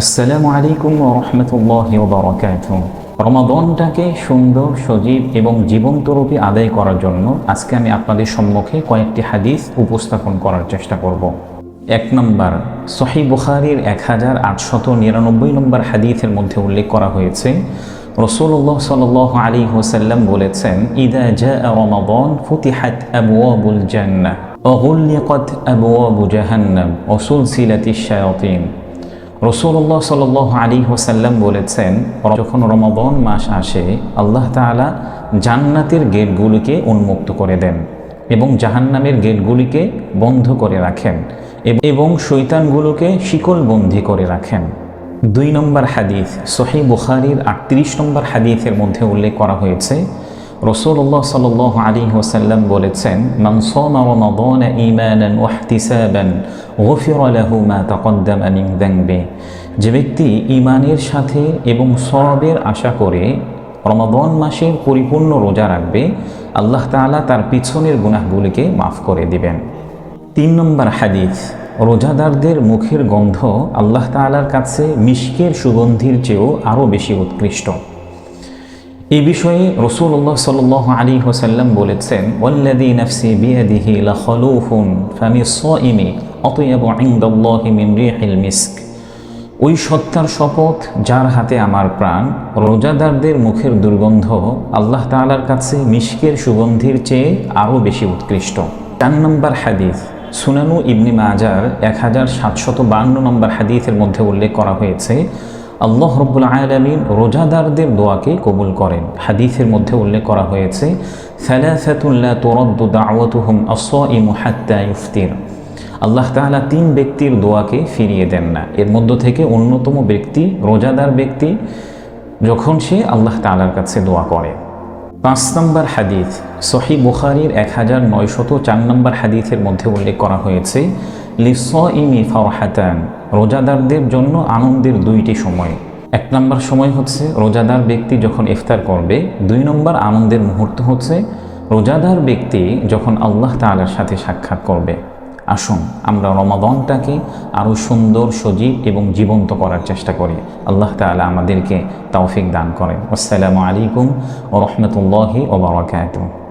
আসসালামু আলাইকুম রহমতুল্লাহ বারকাত রমাদনটাকে সুন্দর, সজীব এবং জীবন্তরূপী আদায় করার জন্য আজকে আমি আপনাদের সম্মুখে কয়েকটি হাদিস উপস্থাপন করার চেষ্টা করব। এক নম্বর সহি বুখারির এক হাজার আটশত নিরানব্বই নম্বর হাদিসের মধ্যে উল্লেখ করা হয়েছে রসুল্লাহ সাল আলী হোসাল্লাম বলেছেন, ইদা জা রমাদন ফুতিহাত আবুয়াবুল জান্নাহ অগুল্লিকত আবু জাহান্নাম অসুল সিলাতি শায়তিন। রসুল্লাহ সাল আলী হোসাল্লাম বলেছেন, যখন রমবন মাস আসে, আল্লাহ তালা জান্নাতের গেটগুলিকে উন্মুক্ত করে দেন এবং জাহান্নামের গেটগুলিকে বন্ধ করে রাখেন এবং শৈতানগুলোকে শিকলবন্দি করে রাখেন। দুই নম্বর হাদিস সহি বুখারির আটত্রিশ নম্বর হাদিসের মধ্যে উল্লেখ করা হয়েছে রসুল্লাহ সাল আলী ওসাল্লাম বলেছেন মানসোমা মিন যে ব্যক্তি ইমানের সাথে এবং সওয়াবের আশা করে রমাদন মাসে পরিপূর্ণ রোজা রাখবে, আল্লাহ তাআলা তার পিছনের গুনাহগুলিকে মাফ করে দিবেন। তিন নম্বর হাদিস, রোজাদারদের মুখের গন্ধ আল্লাহ তাআলার কাছে মিষ্কের সুগন্ধির চেয়েও আরও বেশি উৎকৃষ্ট। এই বিষয়ে রসুল্লাহ সাল আলী হোসাল্লাম বলেছেন ওয়াল্লাদি নফসি বিয়াদিহি লাখলুফুন ফামি সইমি অতএব মিস্ক। ওই সত্তার শপথ যার হাতে আমার প্রাণ, রোজাদারদের মুখের দুর্গন্ধ আল্লাহ তালার কাছে মিশকের সুগন্ধির চেয়ে আরও বেশি উৎকৃষ্ট। চার নম্বর হাদিস, সুনানু ইবনি মাজার এক হাজার সাতশত বান্ন নম্বর হাদিসের মধ্যে উল্লেখ করা হয়েছে আল্লাহ রব্বুল আলমিন রোজাদারদের দোয়াকে কবুল করেন। হাদিসের মধ্যে উল্লেখ করা হয়েছে সালাসাতুল্লাহ তোরদ্দু দাওয়াতুহুম আসইমু হাত্তা ইফতির আল্লাহ তাআলা তিন ব্যক্তির দোয়াকে ফিরিয়ে দেন না। এর মধ্য থেকে অন্যতম ব্যক্তি, রোজাদার ব্যক্তি, যখন সে আল্লাহ তাআলার কাছে দোয়া করে। পাঁচ নম্বর হাদিস সহি বুখারির এক হাজার নয়শত চার নম্বর হাদিসের মধ্যে উল্লেখ করা হয়েছে লিস ইমি ফাওহাতান রোজাদারদের জন্য আনন্দের দুইটি সময়। এক নম্বর সময় হচ্ছে রোজাদার ব্যক্তি যখন ইফতার করবে, দুই নম্বর আনন্দের মুহূর্ত হচ্ছে রোজাদার ব্যক্তি যখন আল্লাহ তাআলার সাথে সাক্ষাৎ করবে। আসুন, আমরা রমাদনটাকে আরও সুন্দর, সজীব এবং জীবন্ত করার চেষ্টা করি। আল্লাহ তাআলা আমাদেরকে তৌফিক দান করেন। আসসালামু আলাইকুম ও রহমতুল্লাহি ওবরাকাতুহ